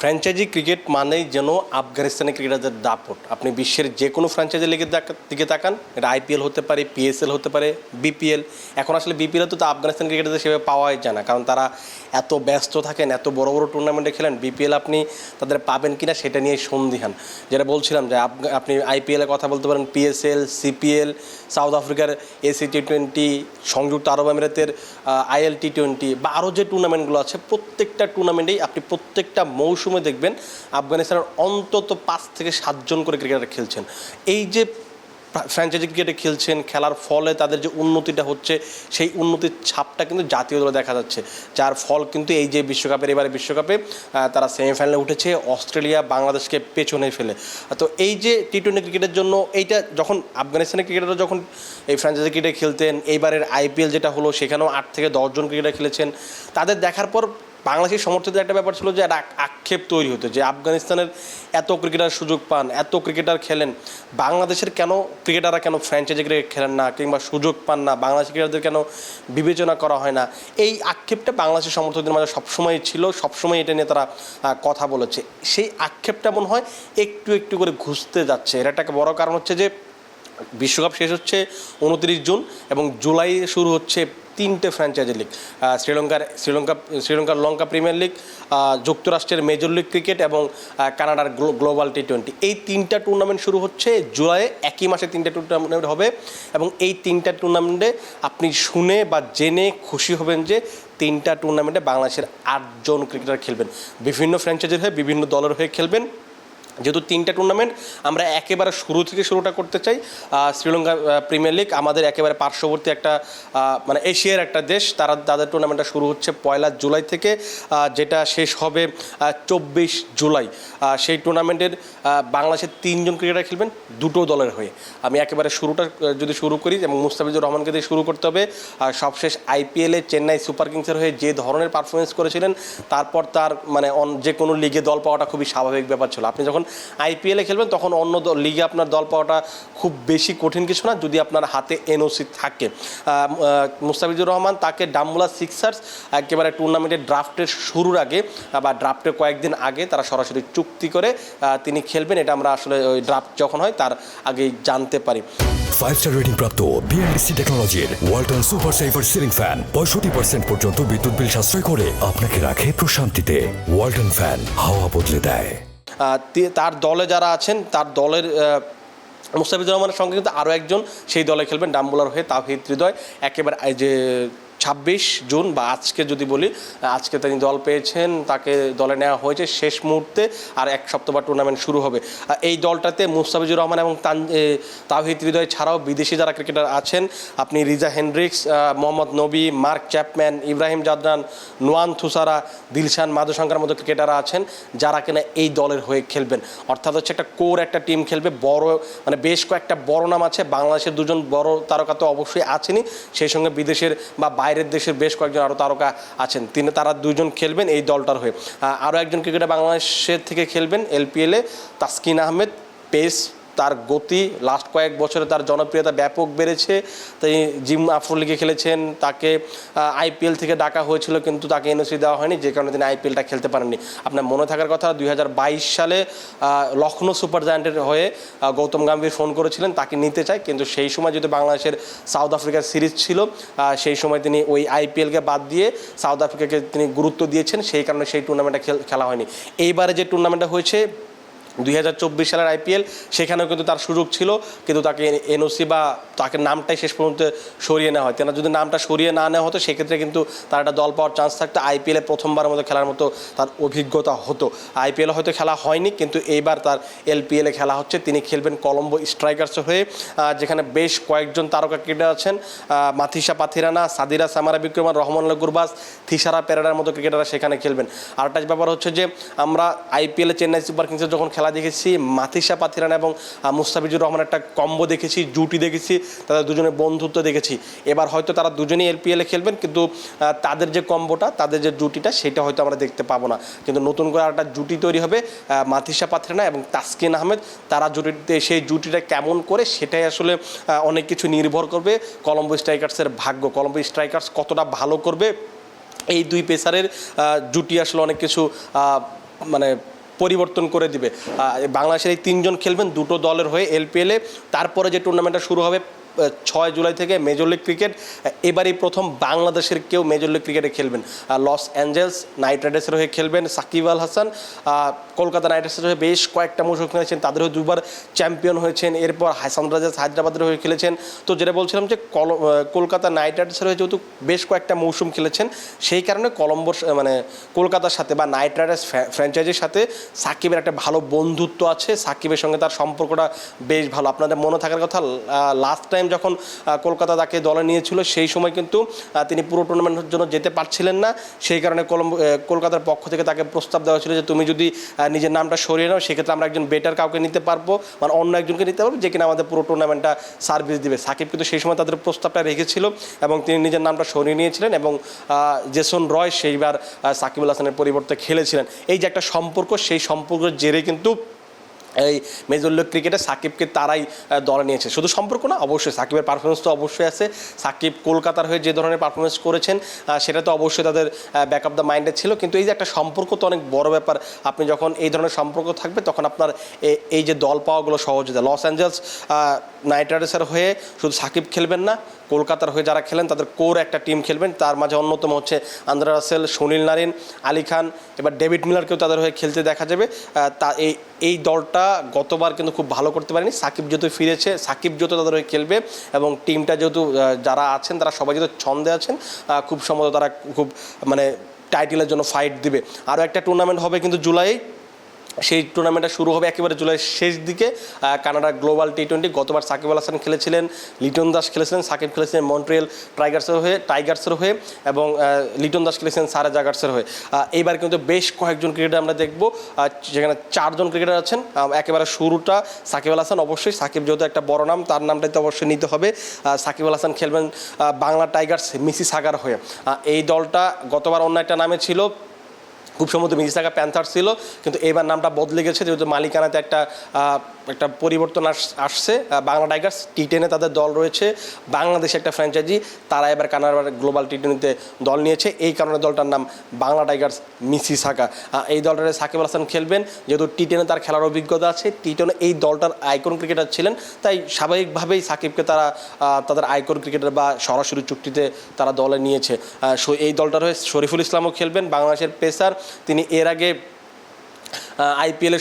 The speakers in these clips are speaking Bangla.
ফ্র্যাঞ্চাইজি ক্রিকেট মানেই যেন আফগানিস্তানের ক্রিকেটারদের দাপট। আপনি বিশ্বের যে কোনো ফ্র্যাঞ্চাইজি লিগের দিকে তাকান, এটা আইপিএল হতে পারে, পিএসএল হতে পারে, বিপিএল। এখন আসলে বিপিএল তো আফগানিস্তান ক্রিকেটারদের সেভাবে পাওয়াই যায় না, কারণ তারা এত ব্যস্ত থাকেন, এত বড় বড় টুর্নামেন্টে খেলেন, বিপিএল আপনি তাদের পাবেন কি না সেটা নিয়ে সন্দিহান। যেটা বলছিলাম যে আপনি আইপিএলের কথা বলতে পারেন, পিএসএল, সিপিএল, সাউথ আফ্রিকার এসি টি টোয়েন্টি সংযুক্ত আরব আমিরাতের আইএল টি টোয়েন্টি বা আরও যে টুর্নামেন্টগুলো আছে, প্রত্যেকটা টুর্নামেন্টেই আপনি প্রত্যেকটা মৌসুমে দেখবেন আফগানিস্তানের অন্তত পাঁচ থেকে সাতজন করে ক্রিকেটার খেলছেন। এই যে ফ্র্যাঞ্চাইজি ক্রিকেটে খেলছেন, খেলার ফলে তাদের যে উন্নতিটা হচ্ছে, সেই উন্নতির ছাপটা কিন্তু জাতীয় দলে দেখা যাচ্ছে। যার ফল কিন্তু এই যে বিশ্বকাপের এবারে বিশ্বকাপে তারা সেমিফাইনালে উঠেছে, অস্ট্রেলিয়া বাংলাদেশকে পেছনে ফেলে। তো এই যে টি টোয়েন্টি ক্রিকেটের জন্য এইটা যখন আফগানিস্তানের ক্রিকেটাররা যখন এই ফ্র্যাঞ্চাইজি ক্রিকেটে খেলতেন এইবারের আইপিএল যেটা হলো, সেখানেও আট থেকে দশজন ক্রিকেটার খেলেছেন। তাদের দেখার পর বাংলাদেশের সমর্থকদের একটা ব্যাপার ছিল যে একটা আক- আক্ষেপ তৈরি হতো যে আফগানিস্তানের এত ক্রিকেটার সুযোগ পান, এত ক্রিকেটার খেলেন। বাংলাদেশের কেন ক্রিকেটাররা কেন ফ্র্যাঞ্চাইজি ক্রিকেট খেলেন না কিংবা সুযোগ পান না? বাংলাদেশের ক্রিকেটারদের কেন বিবেচনা করা হয় না? এই আক্ষেপটা বাংলাদেশের সমর্থকদের মাঝে সবসময় ছিল সবসময় এটা নিয়ে তারা কথা বলেছে। সেই আক্ষেপটা মনে হয় একটু একটু করে ঘুষতে যাচ্ছে। এর একটা বড় কারণ হচ্ছে যে, বিশ্বকাপ শেষ হচ্ছে উনত্রিশ জুন এবং জুলাই শুরু হচ্ছে তিনটে ফ্র্যাঞ্চাইজি লিগ শ্রীলঙ্কার, শ্রীলঙ্কা, শ্রীলঙ্কার লঙ্কা প্রিমিয়ার লিগ যুক্তরাষ্ট্রের মেজর লিগ ক্রিকেট এবং কানাডার গ্লোবাল টি টোয়েন্টি এই তিনটা টুর্নামেন্ট শুরু হচ্ছে জুলাইয়ে একই মাসে তিনটা টুর্নামেন্ট হবে এবং এই তিনটা টুর্নামেন্টে আপনি শুনে বা জেনে খুশি হবেন যে তিনটা টুর্নামেন্টে বাংলাদেশের আটজন ক্রিকেটার খেলবেন। বিভিন্ন ফ্র্যাঞ্চাইজির হয়ে, বিভিন্ন দলের হয়ে খেলবেন। যেহেতু তিনটা টুর্নামেন্ট আমরা একেবারে শুরু থেকে শুরুটা করতে চাই। শ্রীলঙ্কা প্রিমিয়ার লিগ আমাদের একেবারে পার্শ্ববর্তী একটা মানে এশিয়ার একটা দেশ। তারা, তাদের টুর্নামেন্টটা শুরু হচ্ছে পয়লা জুলাই থেকে যেটা শেষ হবে চব্বিশ জুলাই। সেই টুর্নামেন্টের বাংলাদেশের তিনজন ক্রিকেটার খেলবেন, দুটো দলের হয়ে। আমি একেবারে শুরুটা যদি শুরু করি, এবং মুস্তাফিজুর রহমানকে দিয়ে শুরু করতে হবে সবশেষ আইপিএলে চেন্নাই সুপার কিংসের হয়ে যে ধরনের পারফরমেন্স করেছিলেন, তারপর তার মানে অন যে কোনো লিগে দল পাওয়াটা খুবই স্বাভাবিক ব্যাপার ছিল। আপনি যখন আইপিএলে খেলবেন, তখন অন্য দল- লিগে আপনার দল পাওয়াটা খুব বেশি কঠিন কিছু না, যদি আপনার হাতে এনওসি থাকে। মুস্তাফিজুর রহমান তাকে ডাম্বুলা সিক্সার্স একেবারে টুর্নামেন্টের ড্রাফটের শুরুর আগে বা ড্রাফটের কয়েকদিন আগে তারা সরাসরি চুক্তি করে তিনি খেলবেন। এটা আমরা আসলে ওই ড্রাফট যখন হয় তার আগেই জানতে পারি। ফাইভ স্টার রেটিং প্রাপ্ত বিএনডিসি টেকনোলজির Walton super saver ceiling fan পঁয়ষট্টি পার্সেন্ট পর্যন্ত বিদ্যুৎ বিল সাশ্রয় করে আপনাকে রাখে প্রশান্তিতে। ওয়ালটন ফ্যান হাওয়া বদলে দেয়। তার দলে যারা আছেন, তার দলের মুস্তাফিজুর রহমানের সঙ্গে কিন্তু আরও একজন সেই দলে খেলবেন, ডাম্বুলার হয়ে তাহিদ হৃদয়। একেবারে যে ছাব্বিশ জুন বা আজকে যদি বলি আজকে তিনি দল পেয়েছেন তাকে দলে নেওয়া হয়েছে শেষ মুহূর্তে আর এক সপ্তাহ বা টুর্নামেন্ট শুরু হবে। এই দলটাতে মুস্তাফিজুর রহমান এবং তান- এ, তাওহিদ হৃদয় ছাড়াও বিদেশি যারা ক্রিকেটার আছেন আপনি রিজা হেনড্রিক্স আহ, মোহাম্মদ নবী মার্ক চ্যাপম্যান ইব্রাহিম জাদরান নোয়ান থুসারা দিলশান মাধুশঙ্কর মতো ক্রিকেটাররা আছেন যারা কিনা এই দলের হয়ে খেলবেন। অর্থাৎ হচ্ছে একটা কোর একটা টিম খেলবে বড় মানে বেশ কয়েকটা বড় নাম আছে বাংলাদেশের দুজন বড় তারকা তো অবশ্যই আছেনই সেই সঙ্গে বিদেশের বা বাইরের দেশের বেশ কয়েকজন আরও তারকা আছেন। তিনি তারা দুজন খেলবেন এই দলটার হয়ে। আরও একজন ক্রিকেটার বাংলাদেশের থেকে খেলবেন এলপিএলে তাসকিন আহমেদ, পেস তার গতি লাস্ট কয়েক বছরে তার জনপ্রিয়তা ব্যাপক বেড়েছে। তিনি জিম আফর লিগে খেলেছেন, তাকে আইপিএল থেকে ডাকা হয়েছিল কিন্তু তাকে এনওসি দেওয়া হয়নি, যে কারণে তিনি আইপিএলটা খেলতে পারেননি। আপনার মনে থাকার কথা, দুই হাজার বাইশ সালে লখনৌ সুপার জায়ান্টের হয়ে গৌতম গম্ভীর ফোন করেছিলেন, তাকে নিতে চায়, কিন্তু সেই সময় যেহেতু বাংলাদেশের সাউথ আফ্রিকার সিরিজ ছিল সেই সময় তিনি ওই আইপিএলকে বাদ দিয়ে সাউথ আফ্রিকাকে তিনি গুরুত্ব দিয়েছেন, সেই কারণে সেই টুর্নামেন্টটা খেলা হয়নি। এইবারে যে টুর্নামেন্টটা হয়েছে দুই হাজার চব্বিশ সালের আইপিএল, সেখানেও কিন্তু তার সুযোগ ছিল, কিন্তু তাকে এনওসি বা তাকে নামটাই শেষ পর্যন্ত সরিয়ে নেওয়া হয়। তেনা যদি নামটা সরিয়ে না নেওয়া হতো, সেক্ষেত্রে কিন্তু তার একটা দল পাওয়ার চান্স থাকতো। আইপিএলে প্রথমবারের মতো খেলার মতো তার অভিজ্ঞতা হতো। আইপিএলে হয়তো খেলা হয়নি, কিন্তু এইবার তার এলপিএলে খেলা হচ্ছে। তিনি খেলবেন কলম্বো স্ট্রাইকার্স হয়ে যেখানে বেশ কয়েকজন তারকা ক্রিকেটার আছেন। মাথিসা পাথিরানা, সাদিরা সামারা বিক্রমান, রহমানুল্লাহ গুরবাস থিসারা পেরাডার মতো ক্রিকেটাররা সেখানে খেলবেন। আর আরেকটা ব্যাপার হচ্ছে যে, আমরা আইপিএলে চেন্নাই সুপার কিংসের যখন খেলা দেখেছি, মাতিসা পাথিরানা এবং মুস্তাফিজুর রহমান একটা কম্বো দেখেছি, জুটি দেখেছি, তাদের দুজনের বন্ধুত্ব দেখেছি। এবার হয়তো তারা দুজনেই এলপিএলে খেলবেন, কিন্তু তাদের যে কম্বোটা তাদের যে জুটিটা, সেটা হয়তো আমরা দেখতে পাবো না। কিন্তু নতুন করে একটা জুটি তৈরি হবে মাতিসা পাথিরানা এবং তাসকিন আহমেদ। তারা জুটিতে, সেই জুটিটা কেমন করে, সেটাই আসলে অনেক কিছু নির্ভর করবে। কলম্বো স্ট্রাইকার্সের ভাগ্য কলম্বো স্ট্রাইকার্স কতটা ভালো করবে, এই দুই পেসারের জুটি আসলে অনেক কিছু মানে পরিবর্তন করে দিবে। বাংলাদেশের এই তিনজন খেলবেন দুটো দলের হয়ে এলপিএলে তারপরে যে টুর্নামেন্টটা শুরু হবে ছয় জুলাই থেকে মেজর লিগ ক্রিকেট, এবারই প্রথম বাংলাদেশের কেউ মেজর লিগ ক্রিকেটে খেলবেন লস অ্যাঞ্জেলস নাইট রাইডার্সের হয়ে খেলবেন সাকিব আল হাসান। কলকাতা নাইট রাইডার্সের হয়ে বেশ কয়েকটা মৌসুম খেলেছেন তাদের হয়ে দুবার চ্যাম্পিয়ন হয়েছেন। এরপর হাসান সানরাইজার্স হায়দ্রাবাদের হয়ে খেলেছেন। তো যেটা বলছিলাম যে কল কলকাতা নাইট রাইডার্সের হয়ে যেহেতু বেশ কয়েকটা মৌসুম খেলেছেন, সেই কারণে কলম্বোর মানে কলকাতার সাথে বা নাইট রাইডার্স ফ্র্যাঞ্চাইজির সাথে সাকিবের একটা ভালো বন্ধুত্ব আছে। সাকিবের সঙ্গে তার সম্পর্কটা বেশ ভালো। আপনাদের মনে থাকার কথা লাস্ট টাইম যখন কলকাতা তাকে দলে নিয়েছিল, সেই সময় কিন্তু তিনি পুরো টুর্নামেন্টের জন্য যেতে পারছিলেন না। সেই কারণে কলকাতার পক্ষ থেকে তাকে প্রস্তাব দেওয়া ছিল যে, তুমি যদি নিজের নামটা সরিয়ে নাও, সেক্ষেত্রে আমরা একজন বেটার কাউকে নিতে পারব মানে অন্য একজনকে নিতে পারব, যে কিনা আমাদের পুরো টুর্নামেন্টটা সার্ভিস দিবে। সাকিব কিন্তু সেই সময় তাদের প্রস্তাবটা রেখেছিল এবং তিনি নিজের নামটা সরিয়ে নিয়েছিলেন এবং জেসন রয় সেইবার সাকিবুল হাসানের পরিবর্তে খেলেছিলেন। এই যে একটা সম্পর্ক, সেই সম্পর্কের জেরে কিন্তু এই মেজর লিগ ক্রিকেটে সাকিবকে তারাই দলে নিয়েছে। শুধু সম্পর্ক না, অবশ্যই সাকিবের পারফরমেন্স তো অবশ্যই আছে। সাকিব কলকাতার হয়ে যে ধরনের পারফরমেন্স করেছেন সেটা তো অবশ্যই তাদের ব্যাক অফ দ্য মাইন্ডে ছিল। কিন্তু এই যে একটা সম্পর্ক তো অনেক বড় ব্যাপার। আপনি যখন এই ধরনের সম্পর্ক থাকবে, তখন আপনার এই যে দল পাওয়াগুলো হয়ে লস অ্যাঞ্জেলস নাইট রাইডার্সের হয়ে শুধু সাকিব খেলবেন না, কলকাতার হয়ে যারা খেলেন, তাদের কোর একটা টিম খেলবেন। তার মাঝে অন্যতম হচ্ছে Andre Russell, Sunil Narine, Ali Khan, এবার ডেভিড মিলারকেও তাদের হয়ে খেলতে দেখা যাবে। তা এই এই দলটা গতবার কিন্তু খুব ভালো করতে পারেনি। সাকিব যেহেতু ফিরেছে, সাকিব যেহেতু তাদের হয়ে খেলবে এবং টিমটা যেহেতু যারা আছেন, তারা সবাই যেহেতু ছন্দে আছেন খুব সম্ভবত তারা খুব মানে টাইটেলের জন্য ফাইট দিবে। আরও একটা টুর্নামেন্ট হবে কিন্তু জুলাই সেই টুর্নামেন্টটা শুরু হবে একেবারে জুলাই শেষ দিকে। কানাডা গ্লোবাল টি টোয়েন্টি গতবার সাকিব আল হাসান খেলেছিলেন, লিটন দাস খেলেছিলেন, সাকিব খেলেছিলেন মন্ট্রিয়াল টাইগার্সের হয়ে টাইগার্সের হয়ে এবং লিটন দাস খেলেছিলেন সারা জাগার্সের হয়ে। এইবার কিন্তু বেশ কয়েকজন ক্রিকেটার আমরা দেখব যেখানে চারজন ক্রিকেটার আছেন। একেবারে শুরুটা সাকিব আল হাসান, অবশ্যই সাকিব যেহেতু একটা বড় নাম, তার নামটাই তো অবশ্যই নিতে হবে। সাকিব আল হাসান খেলবেন বাংলা টাইগার্স মিসি সাগার হয়ে। এই দলটা গতবার অন্য একটা নামে ছিল খুব সম্ভবত মিজিসাগা প্যান্থার ছিল কিন্তু এবার নামটা বদলে গেছে যেহেতু মালিকানাতে একটা একটা পরিবর্তন আস- আসছে। বাংলা টাইগার্স টি টেনে তাদের দল রয়েছে। বাংলাদেশে একটা ফ্র্যাঞ্চাইজি তারা এবার কানাডার গ্লোবাল টি টেনিতে দল নিয়েছে। এই কারণে দলটার নাম বাংলা টাইগার্স মিসিসাগা আহ, এই দলটাতে সাকিব আল হাসান খেলবেন। যেহেতু টি টেনে তার খেলার অভিজ্ঞতা আছে টি টেনে এই দলটার আইকন ক্রিকেটার ছিলেন। তাই স্বাভাবিকভাবেই সাকিবকে তারা তাদের আইকন ক্রিকেটার বা সরাসরি চুক্তিতে তারা দলে নিয়েছে। এই দলটার হয়ে শরীফুল ইসলামও খেলবেন বাংলাদেশের পেসার। তিনি এর আগে আইপিএলে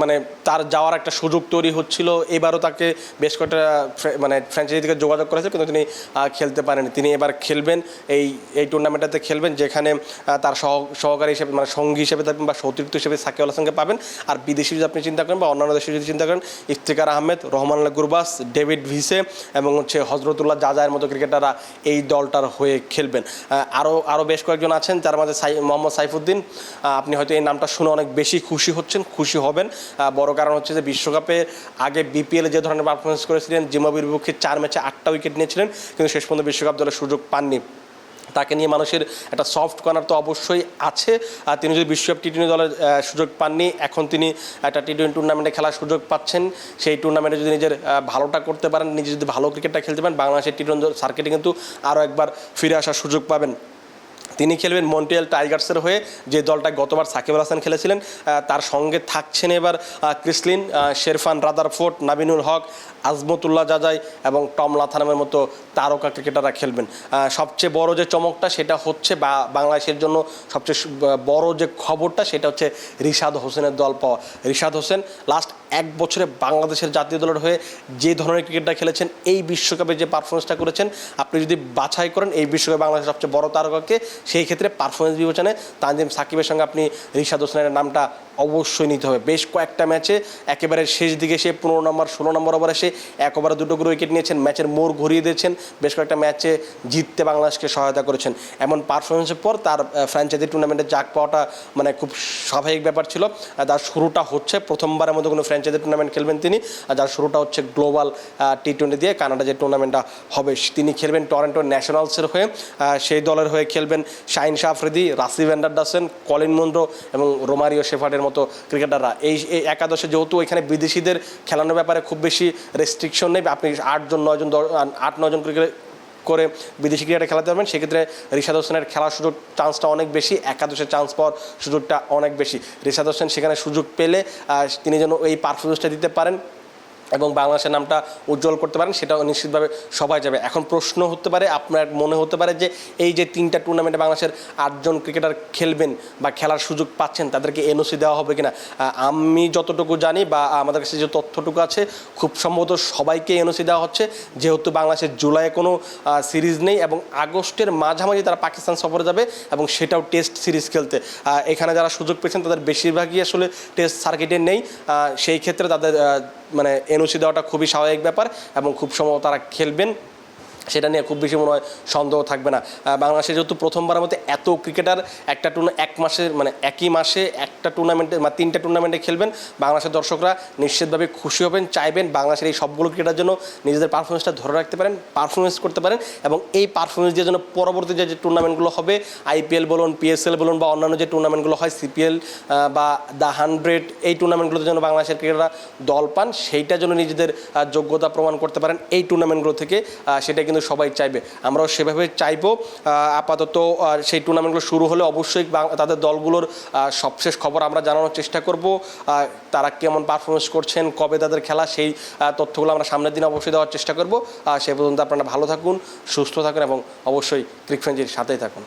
মানে তার যাওয়ার একটা সুযোগ তৈরি হচ্ছিল। এবারও তাকে বেশ কয়েকটা মানে ফ্র্যাঞ্চাইজি থেকে যোগাযোগ করেছে কিন্তু তিনি খেলতে পারেনি তিনি এবার খেলবেন এই এই টুর্নামেন্টটাতে খেলবেন, যেখানে তার সহ, সহকারী হিসেবে মানে সঙ্গী হিসেবে থাকবেন বা সতীর্থ হিসেবে সাকিব আল হাসানকে পাবেন। আর বিদেশি যদি আপনি চিন্তা করেন বা অন্যান্য দেশে যদি চিন্তা করেন, ইফতিকার আহমেদ, রহমান গুরবাস, ডেভিড ভিসে এবং হচ্ছে হজরতুল্লাহ জাজায়ের মতো ক্রিকেটাররা এই দলটার হয়ে খেলবেন। আরও আরও বেশ কয়েকজন আছেন তার মাঝে সাই, মোহাম্মদ সাইফুদ্দিন। আপনি হয়তো এই নামটা শুনে অনেক বেশি খুশি হচ্ছেন, খুশি হবেন। বড় কারণ হচ্ছে যে বিশ্বকাপে আগে বিপিএলে যে ধরনের পারফরমেন্স করেছিলেন, জিম্বাবুয়ের বিপক্ষে চার ম্যাচে আটটা উইকেট নিয়েছিলেন, কিন্তু শেষ পর্যন্ত বিশ্বকাপ দলের সুযোগ পাননি। তাকে নিয়ে মানুষের একটা সফট কর্নার তো অবশ্যই আছে। আর তিনি যদি বিশ্বকাপ টি টোয়েন্টি দলের সুযোগ পাননি, এখন তিনি একটা টি টোয়েন্টি টুর্নামেন্টে খেলার সুযোগ পাচ্ছেন। সেই টুর্নামেন্টে যদি নিজের ভালোটা করতে পারেন, নিজে যদি ভালো ক্রিকেটটা খেলতে পারেন, বাংলাদেশের টি টোয়েন্টি সার্কিটে কিন্তু আরও একবার ফিরে আসার সুযোগ পাবেন। তিনি খেলবেন মন্টিয়াল টাইগার্সের হয়ে। যে দলটা গতবার সাকিব আল হাসান খেলেছিলেন তার সঙ্গে থাকছেন এবার Chris Lynn Sherfane, Rutherford, Naveenul Haq, Azmatullah Zazai এবং টম লাথানামের মতো তারকা ক্রিকেটাররা খেলবেন। সবচেয়ে বড় যে চমকটা সেটা হচ্ছে বা, বাংলাদেশের জন্য সবচেয়ে বড় যে খবরটা সেটা হচ্ছে রিশাদ হোসেনের দল পাওয়া। রিশাদ হোসেন লাস্ট এক বছরে বাংলাদেশের জাতীয় দলের হয়ে যে ধরনের ক্রিকেটটা খেলেছেন, এই বিশ্বকাপে যে পারফরমেন্সটা করেছেন, আপনি যদি বাছাই করেন, এই বিশ্বকাপে বাংলাদেশের সবচেয়ে বড় তারকাকে সেই ক্ষেত্রে পারফরমেন্স বিবেচনায় তানজিম সাকিবের সঙ্গে আপনি রিশাদ হোসেনের নামটা অবশ্যই নিতে হবে। বেশ কয়েকটা ম্যাচে একেবারে শেষ দিকে সে পনেরো নম্বর, ষোলো নম্বর ওভারে সে এক ওভারে দুটো করে উইকেট নিয়েছেন। ম্যাচের মোড় ঘুরিয়ে দিয়েছেন। বেশ কয়েকটা ম্যাচে জিততে বাংলাদেশকে সহায়তা করেছেন। এমন পারফরমেন্সের পর তার ফ্র্যাঞ্চাইজি টুর্নামেন্টে জাগ পাওয়াটা মানে খুব স্বাভাবিক ব্যাপার ছিল। তার শুরুটা হচ্ছে, প্রথমবারের মতো কোনো ফ্র্যাঞ্চাইজি টুর্নামেন্ট খেলবেন তিনি। যার শুরুটা হচ্ছে গ্লোবাল টি টোয়েন্টি দিয়ে কানাডা যে টুর্নামেন্টটা হবে, তিনি খেলবেন টরেন্টো ন্যাশনালসের হয়ে। সেই দলের হয়ে খেলবেন Shaheen Shah Afridi Rassie van der Dussen Colin Munro এবং রোমারিও শেফার্ডের মতো ক্রিকেটাররা। এই একাদশে যেহেতু এখানে বিদেশিদের খেলানোর ব্যাপারে খুব বেশি রেস্ট্রিকশন নেই, আপনি আটজন, নয়জন আট নয়জন ক্রিকেট, করে বিদেশি ক্রিকেটে খেলাতে পারবেন। সেক্ষেত্রে রিশাদ হোসেনের খেলার সুযোগ চান্সটা অনেক বেশি, একাদশে চান্স পাওয়ার সুযোগটা অনেক বেশি। রিশাদ হোসেন সেখানে সুযোগ পেলে তিনি যেন এই পারফরমেন্সটা দিতে পারেন। এবং বাংলাদেশের নামটা উজ্জ্বল করতে পারেন, সেটাও নিশ্চিতভাবে সবাই যাবে। এখন প্রশ্ন হতে পারে, আপনার মনে হতে পারে যে এই যে তিনটা টুর্নামেন্টে বাংলাদেশের আটজন ক্রিকেটার খেলবেন বা খেলার সুযোগ পাচ্ছেন, তাদেরকে এনওসি দেওয়া হবে কিনা? আমি যতটুকু জানি বা আমাদের কাছে যে তথ্যটুকু আছে, খুব সম্ভবত সবাইকে এনওসি দেওয়া হচ্ছে। যেহেতু বাংলাদেশের জুলাইয়ে কোনো সিরিজ নেই এবং আগস্টের মাঝামাঝি তারা পাকিস্তান সফরে যাবে এবং সেটাও টেস্ট সিরিজ খেলতে। এখানে যারা সুযোগ পেয়েছেন, তাদের বেশিরভাগই আসলে টেস্ট সার্কিটে নেই। সেই ক্ষেত্রে তাদের মানে এনওসি দেওয়াটা খুবই স্বাভাবিক ব্যাপার এবং খুব সম্ভব তারা খেলবেন। সেটা নিয়ে খুব বেশি মনে হয় সন্দেহ থাকবে না। বাংলাদেশে যেহেতু প্রথমবারের মধ্যে এত ক্রিকেটার একটা টুর্না এক মাসের মানে একই মাসে একটা টুর্নামেন্টে মানে তিনটা টুর্নামেন্টে খেলবেন, বাংলাদেশের দর্শকরা নিশ্চিতভাবে খুশি হবেন, চাইবেন বাংলাদেশের এই সবগুলো ক্রিকেটার জন্য নিজেদের পারফরমেন্সটা ধরে রাখতে পারেন পারফরমেন্স করতে পারেন এবং এই পারফরমেন্স দিয়ে যেন পরবর্তী যে যে টুর্নামেন্টগুলো হবে আইপিএল বলুন পিএসএল বলুন বা অন্যান্য যে টুর্নামেন্টগুলো হয় সিপিএল বা দ্য হান্ড্রেড এই টুর্নামেন্টগুলোতে যেন বাংলাদেশের ক্রিকেটাররা দল পান, সেইটা যেন নিজেদের যোগ্যতা প্রমাণ করতে পারেন, এই টুর্নামেন্টগুলো থেকে সেটা কিন্তু সবাই চাইবে। আমরাও সেভাবে চাইব। আপাতত সেই টুর্নামেন্টগুলো শুরু হলে অবশ্যই তাদের দলগুলোর সবশেষ খবর আমরা জানানোর চেষ্টা করব। তারা কেমন পারফরমেন্স করছেন, কবে তাদের খেলা, সেই তথ্যগুলো আমরা সামনের দিন অবশ্যই দেওয়ার চেষ্টা করব। সে পর্যন্ত আপনারা ভালো থাকুন, সুস্থ থাকুন এবং অবশ্যই ক্রিকফেঞ্জির সাথেই থাকুন।